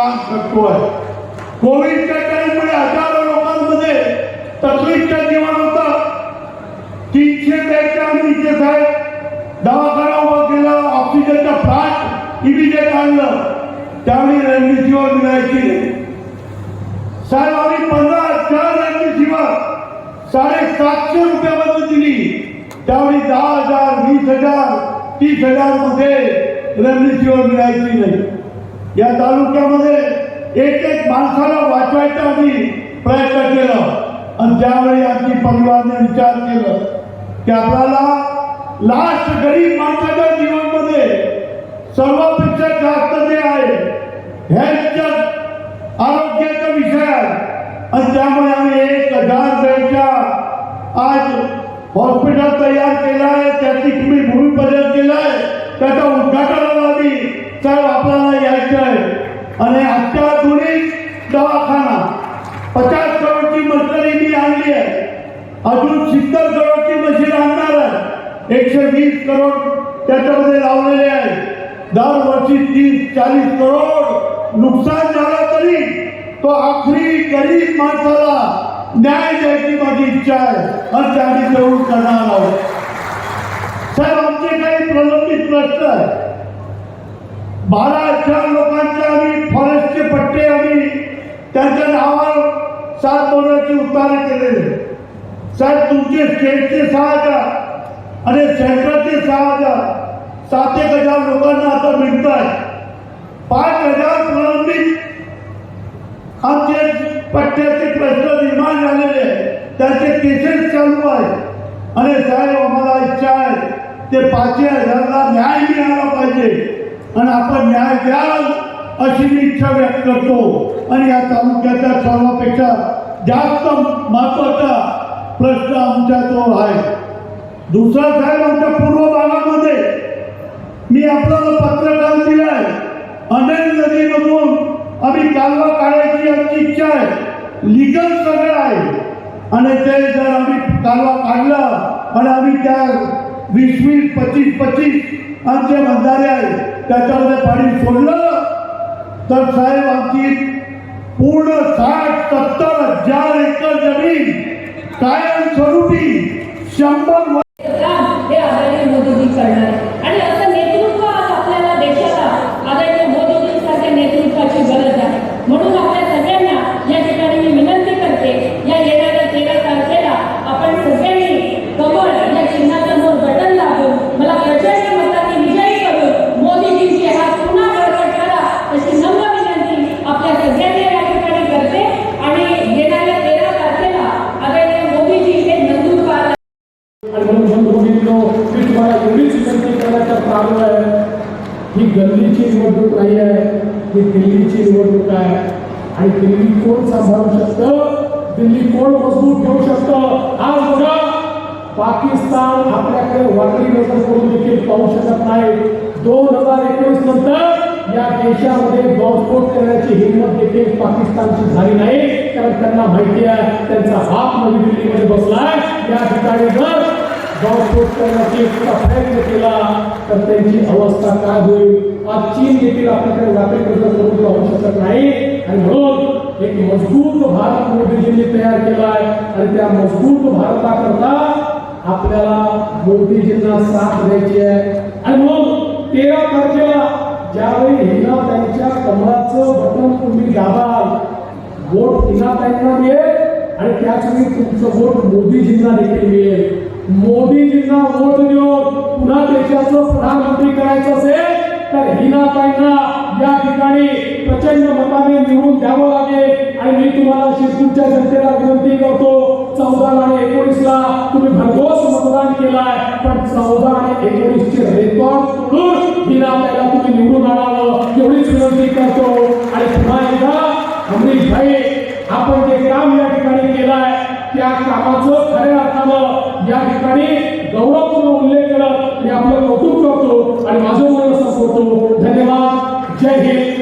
काम करतोय. कोविडच्या टाईममध्ये हजारो लोकांमध्ये तकलीफच्या जीवन होतं तीनशे बेडच्या आम्ही साहेब दवाखाना उभा केला ऑक्सिजनचा फ्लॅट इमिजिएट आणलं. त्यावेळी रेमडेसिवीर मिळायची नाही. साहेब आम्ही पंधरा हजार रेमडेसिवीर साडेसातशे रुपयामध्ये दिली. त्यावेळी दहा हजार वीस हजार तीस हजारमध्ये रेमडेसिवीर मिळायची नाही. या तालुक्यामध्ये एक एक माणसाला वाचवायचा आम्ही प्रयत्न केला. आणि त्यावेळी आमची परिवाराने विचार केला की आपल्याला लास्ट गरीब माणसाच्या जीवनमध्ये सर्वापेक्षा जास्त जे आहे हेल्थच्या आरोग्याचा विषय आहे. आणि त्यामुळे आम्ही एक हजार बेडच्या आज हॉस्पिटल तयार केलं आहे त्याची तुम्ही भूमिपूजन केलं आहे त्याचा उद्घाटनाला आम्ही साहेब आपल्याला यायचं आहे आणि अत्याधुनिक दवाखाना पचास करोडची मशिनरी मी आणली आहे अजून सित्तर करोडची मशीन आणणार आहे एकशे वीस करोड त्याच्यामध्ये लावलेले आहे दरवर्षी तीस चाळीस करोड नुकसान झालं तरी तो आखरी गरीब माणसाला न्याय द्यायची माझी इच्छा आहे. आणि ते आम्ही जरूर करणार आहोत. साहेब आमचे काही प्रलंबित प्रश्न आहे बारा हजार लोकांचे आम्ही फॉरेस्टचे पट्टे आम्ही त्यांच्या नावावर सात महिन्याची उतारे केलेले. साहेब तुमचे स्टेटचे सहा हजार आणि सेंटरचे सहा हजार सात एक हजार लोकांना आता मिळत आहे पाच हजार प्रलंबित आमचे पट्ट्याचे प्रश्न निर्माण झालेले त्याचे केसेस चालू आहे. आणि साहेब आम्हाला इच्छा आहे. ते पाचशे हजारला न्याय मिळाला पाहिजे. आणि आपण न्याय द्याल अशी मी इच्छा व्यक्त करतो. आणि या तालुक्याच्या सर्वापेक्षा जास्त महत्त्वाचा प्रश्न आमचा तो आहे. दुसरा साहेब आमच्या पूर्व भागामध्ये मी आपल्याला पत्र दिलाय. दिलं अनेक नदीमधून आम्ही कालवा काढायची आमची इच्छा आहे. लिगल सगळं आहे. आणि ते जर आम्ही कालवा काढला आणि आम्ही त्या वीस वीस पच्चीस पच्चीस आमचे बंधारे आहे त्याच्यामध्ये पाणी सोडलं तर साहेब आमची पूर्ण साठ सत्तर हजार एकर जमीन कायमस्वरूपी शंभर करण्याचा आहे. ही गल्लीची निवडणूक नाही आहे ही दिल्लीची निवडणूक आहे. आणि दिल्ली कोण सांभाळू शकतं? दिल्ली कोण मजबूत ठेवू शकतं? आज बघा पाकिस्तान आपल्याकडे वाकडी नजर करून देखील पाहू शकत नाही. दोन हजार एकोणीस नंतर या देशामध्ये बॉम्बस्फोट करण्याची हिंमत देखील पाकिस्तानची झाली नाही. कारण त्यांना माहिती आहे त्यांचा हात नवी दिल्लीमध्ये बसलाय या ठिकाणी जर बॉम्बस्फोट करण्याची इतका प्रयत्न केला तर त्यांची अवस्था काय होईल? आज चीन देखील आपल्याकडे वाकडी कर्ज करून पाहू शकत नाही. आणि म्हणून एक मजबूत भारत मोदीजींनी तयार केला आहे आणि त्या मजबूत भारताकरता आपल्याला मोदीजींना साथ द्यायची आहे. आणि म्हणून तेरा तारखेला ज्यावेळी हिना त्यांच्या कमळाचं बटन तुम्ही दाबाल वोट त्यांना मिळेल. आणि त्याचवेळी तुमचं वोट मोदीजींना देखील मिळेल. मोदीजींना वोट देऊन पुन्हा देशाचं प्रधानमंत्री करायचं असेल तर हिनाताईंना या ठिकाणी प्रचंड मताने निवडून द्यावं लागेल. आणि मी तुम्हाला शिरपूरच्या जनतेला विनंती करतो चौदा आणि एकोणीसला तुम्ही भरघोस मतदान केलाय पण चौदा आणि एकोणीसचे रेकॉर्ड तोडून हिनाताईला तुम्ही निवडून आणावं एवढीच विनंती करतो. आणि पुन्हा एकदा अमरीश भाई आपण जे काम या ठिकाणी केलंय त्या कामाचं खऱ्या अर्थानं या ठिकाणी गौरवपूर्ण उल्लेख करत मी आपलं कौतुक करतो आणि माझं म्हणून असं करतो धन्यवाद. जय हिंद.